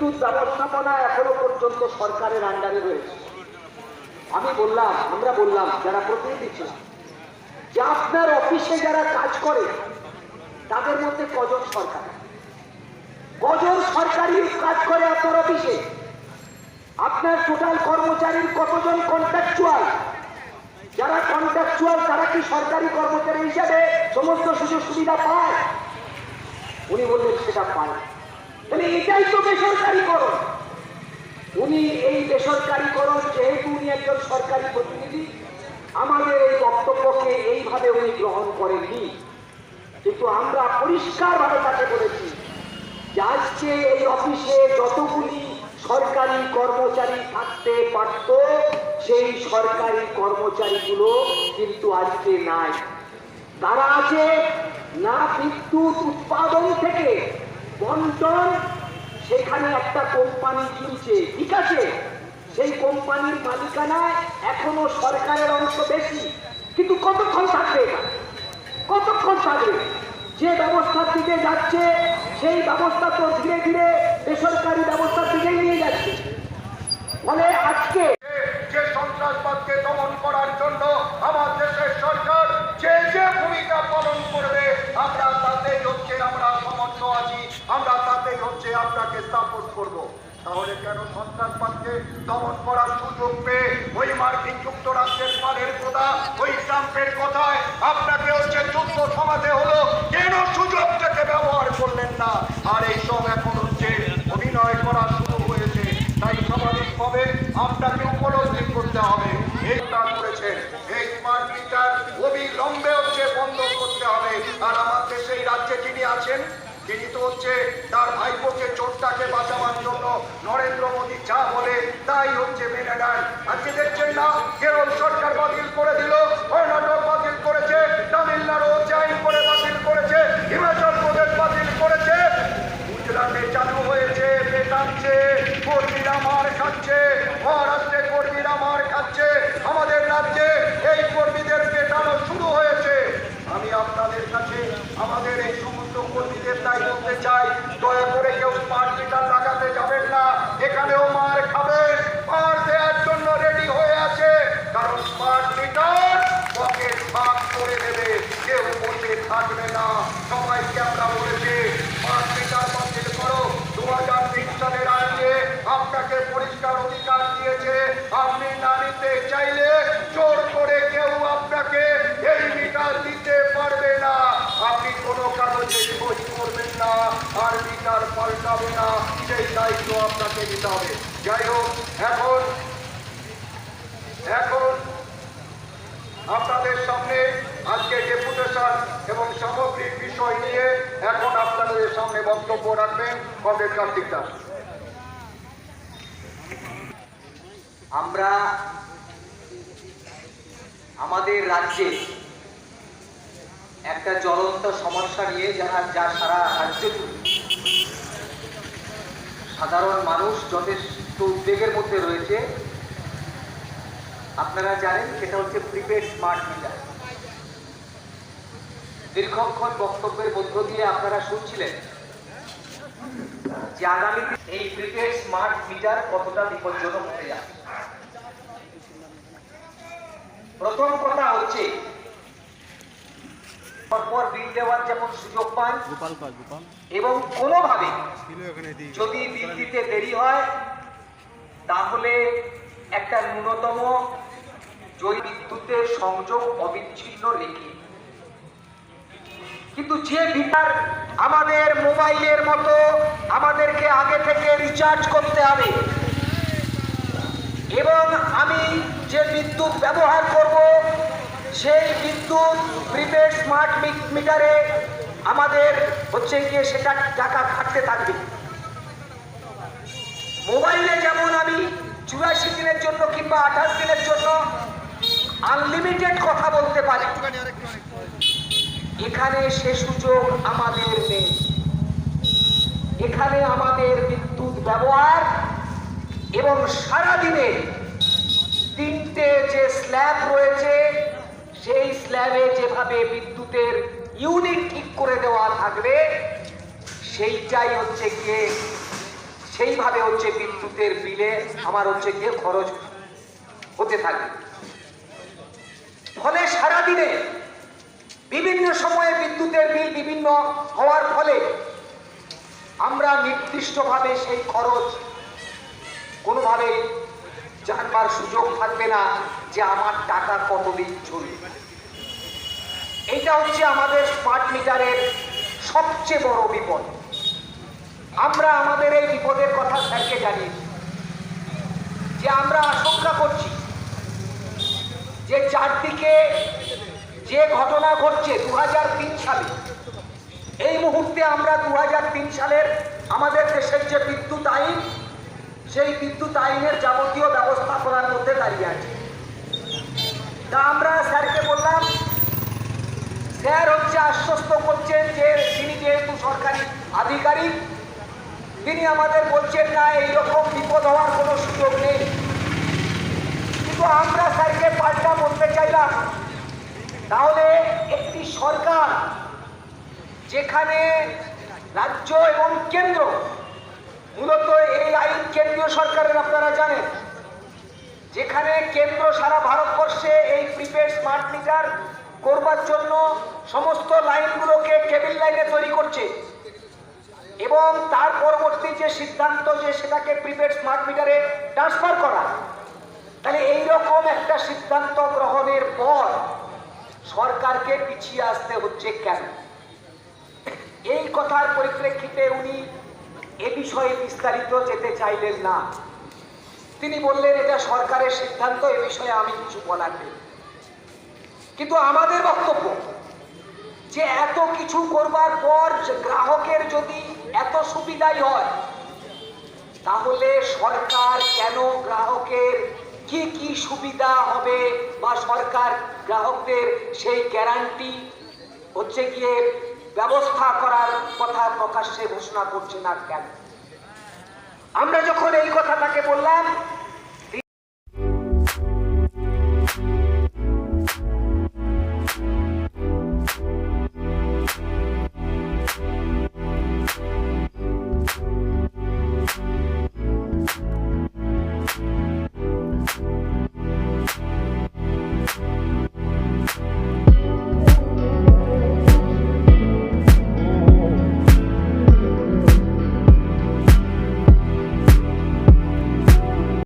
বিদ্যুৎ ব্যবস্থাপনা এখনও পর্যন্ত সরকারের আন্ডারে রয়েছে। আমি বললাম, আমরা বললাম, যারা প্রতিনিধি ছিলাম, যে আপনার অফিসে যারা কাজ করে, তাদের মধ্যে কজন সরকার? কজন সরকারি কাজ করে আপনার অফিসে আপনার টোটাল কর্মচারীর কতজন কন্ট্রাকচুয়াল যারা কন্ট্রাকচুয়াল তারা কি সরকারি কর্মচারী হিসাবে সমস্ত সুযোগ সুবিধা পায়? উনি বললেন, সেটা পায়। তাহলে এটাই তো বেসরকারিকরণ। উনি এই বেসরকারিকরণ যেহেতু উনি একজন সরকারি প্রতিনিধি, আমাদের এই বক্তব্যকে এইভাবে উনি গ্রহণ করেননি। কিন্তু আমরা পরিষ্কারভাবে তাকে বলেছি যে আজকে এই অফিসে যতগুলি সরকারি কর্মচারী থাকতে পারত, সেই সরকারি কর্মচারীগুলো কিন্তু আজকে নাই। তারা আছে না বিদ্যুৎ উৎপাদন থেকে বন্টন সেখানে একটা কোম্পানি কিনছে। ঠিক আছে? সেই কোম্পানির মালিকানায় এখনও সরকারের অংশ বেশি। কিন্তু কতক্ষণ থাকবে? কতক্ষণ থাকবে? যে ব্যবস্থার দিকে যাচ্ছে, সেই ব্যবস্থা তো ধীরে ধীরে বেসরকারি ব্যবস্থার দিকেই নিয়ে যাচ্ছে। ফলে আজকে যে সন্ত্রাসবাদকে দমন করার জন্য আমার দেশের সরকার যে যে ভূমিকা পালন করবে আমরা তাতেই হচ্ছে আমরা সমর্থ আছি আমরা তাতেই আপনাকে সাপোর্ট করব। তাহলে কেন সন্ত্রাসবাদকে দমন করার সুযোগ পেয়ে ওই মার্কিন যুক্তরাষ্ট্রের পালের কথা, ওই ট্রাম্পের কথায় আপনাকে হচ্ছে যুদ্ধ থামাতে হলো, কেন সুযোগটাকে ব্যবহার করলেন না? আর এই সব এখন হচ্ছে অভিনয় করা শুরু হয়েছে। তাই স্বাভাবিকভাবে আপনাকে উপলব্ধি করতে হবে। এইটা করেছেন। এই স্মার্ট মিটার অবিলম্বে হচ্ছে বন্ধ করতে হবে। আর আমার দেশে এই রাজ্যে যিনি আছেন তিনি তো হচ্ছে, তার ভাইপোকে চোরটাকে বাঁচাবার জন্য নরেন্দ্র মোদী যা বলে, তাই হচ্ছে মেনে নেন। আজকে দেখছেন না, কেরল সরকার বাতিল করে দিল কর্ণাটক বাতিল করেছে তামিলনাড়ু হচ্ছে আইন করে বাতিল করেছে হিমাচল প্রদেশ বাতিল করেছে গুজরাটে চালু হয়েছে পেটাচ্ছে কর্মীরা মার খাচ্ছে মহারাষ্ট্রে কর্মীরা মার খাচ্ছে আমাদের রাজ্যে এই কর্মীদের পেটানো শুরু হয়েছে আমি আপনাদের কাছে আমাদের এই সমস্ত কর্মীদের তাই বলতে চাই দয়া করে কেউ স্মার্ট মিটার লাগাতে যাবেন না এখানেও মার খাবেন মার দেওয়ার জন্য রেডি হয়ে আছে কারণ কেউ বসে থাকবে না। সবাইকে আমরা বলেছি স্মার্ট মিটার বাতিল করো। দু তিন সালের আইনে আপনাকে পরিষ্কার অধিকার দিয়েছে। আপনি না নিতে চাইলে জোর করে কেউ আপনাকে এই মিটার দিতে পারবে না। আপনি কোনো কাগজে খোঁজ করবেন না, আর মিটার পাল্টাবে না। সেই দায়িত্ব আপনাকে নিতে হবে। যাই হোক এখন এখন আপনাদের সামনে আজকে ডেপুটেশন এবং সামগ্রিক বিষয় নিয়ে এখন আপনাদের সামনে রাখবেন কমরেড কার্তিক দাস আমরা আমাদের রাজ্যে একটা জ্বলন্ত সমস্যা নিয়ে যারা যা সারা রাজ্য সাধারণ মানুষ যথেষ্ট উদ্বেগের মধ্যে রয়েছে, আপনারা জানেন সেটা হচ্ছে প্রিপেড স্মার্ট মিটার। দীর্ঘক্ষণ বক্তব্যের মধ্য দিয়ে আপনারা শুনছিলেন যে আগামী দিনে এই প্রিপেড স্মার্ট মিটার কতটা বিপজ্জনক হতে যাচ্ছে? প্রথম কথা হচ্ছে পরপর বিল দেওয়ার যেমন সুযোগ পান গোপাল পাল গোপাল। এবং কোনোভাবে যদি বিল দিতে দেরি হয় তাহলে একটা ন্যূনতম জৈব বিদ্যুতের সংযোগ অবিচ্ছিন্ন রেখে কিন্তু যে মিটার আমাদের মোবাইলের মতো আমাদেরকে আগে থেকে রিচার্জ করতে হবে। এবং আমি যে বিদ্যুৎ ব্যবহার করব, সেই বিদ্যুৎ প্রিপেড স্মার্ট মিটারে আমাদের হচ্ছে গিয়ে সেটা টাকা কাটতে থাকবে। মোবাইলে যেমন আমি চুরাশি দিনের জন্য কিংবা আঠাশ দিনের জন্য আনলিমিটেড কথা বলতে পারি এখানে সে সুযোগ আমাদের নেই। এখানে আমাদের বিদ্যুৎ ব্যবহার এবং সারাদিনে তিনটে যে স্ল্যাব রয়েছে, সেই স্ল্যাবে যেভাবে বিদ্যুতের ইউনিট ঠিক করে দেওয়া থাকবে, সেইটাই হচ্ছে গিয়ে, সেইভাবে হচ্ছে বিদ্যুতের বিলে আমার হচ্ছে গিয়ে খরচ হতে থাকে ফলে সারাদিনে বিভিন্ন সময়ে বিদ্যুতের বিল বিভিন্ন হওয়ার ফলে আমরা নির্দিষ্টভাবে সেই খরচ কোনোভাবে জানবার সুযোগ থাকবে না যে আমার টাকা কতদিন চলবে। এইটা হচ্ছে আমাদের স্মার্ট মিটারের সবচেয়ে বড় বিপদ। আমরা আমাদের এই বিপদের কথা স্যারকে জানিয়েছি যে আমরা আশঙ্কা করছি যে চারদিকে যে ঘটনা ঘটছে দু হাজার তিন সালে, এই মুহূর্তে আমরা দু হাজার তিন সালের আমাদের দেশের যে বিদ্যুৎ আইন, সেই বিদ্যুৎ আইনের যাবতীয় ব্যবস্থাপনার মধ্যে দাঁড়িয়ে আছি। তা আমরা স্যারকে বললাম, স্যার হচ্ছে আশ্বস্ত করছেন যে তিনি যেহেতু সরকারি আধিকারিক, তিনি আমাদের বলছেন না এইরকম বিপদ হওয়ার কোনো সুযোগ নেই। কিন্তু আমরা স্যারকে পাল্টা বলতে চাইলাম তাহলে একটি সরকার যেখানে রাজ্য এবং কেন্দ্র, মূলত এই আইন কেন্দ্রীয় সরকারের আপনারা জানেন, যেখানে কেন্দ্র সারা ভারতবর্ষে এই প্রিপেড স্মার্ট মিটার করবার জন্য সমস্ত লাইনগুলোকে কেবিল লাইনে তৈরি করছে এবং তার পরবর্তী যে সিদ্ধান্ত যে সেটাকে প্রিপেড স্মার্ট মিটারে ট্রান্সফার করা, তাহলে এইরকম একটা সিদ্ধান্ত গ্রহণের পর সরকারকে পিছিয়ে আসতে হচ্ছে কেন? এই কথার পরিপ্রেক্ষিতে উনি এ বিষয়ে বিস্তারিত যেতে চাইলেন না। তিনি বললেন, এটা সরকারের সিদ্ধান্ত, এ বিষয়ে আমি কিছু বলার নেই। কিন্তু আমাদের বক্তব্য যে এত কিছু করবার পর গ্রাহকের যদি এত সুবিধাই হয়, তাহলে সরকার কেন গ্রাহকের সুবিধা হবে বা সরকার গ্রাহকদের সেই গ্যারান্টি হচ্ছে গিয়ে ব্যবস্থা করার কথা প্রকাশ্যে ঘোষণা করছে না কেন? আমরা যখন এই কথাটাকে বললাম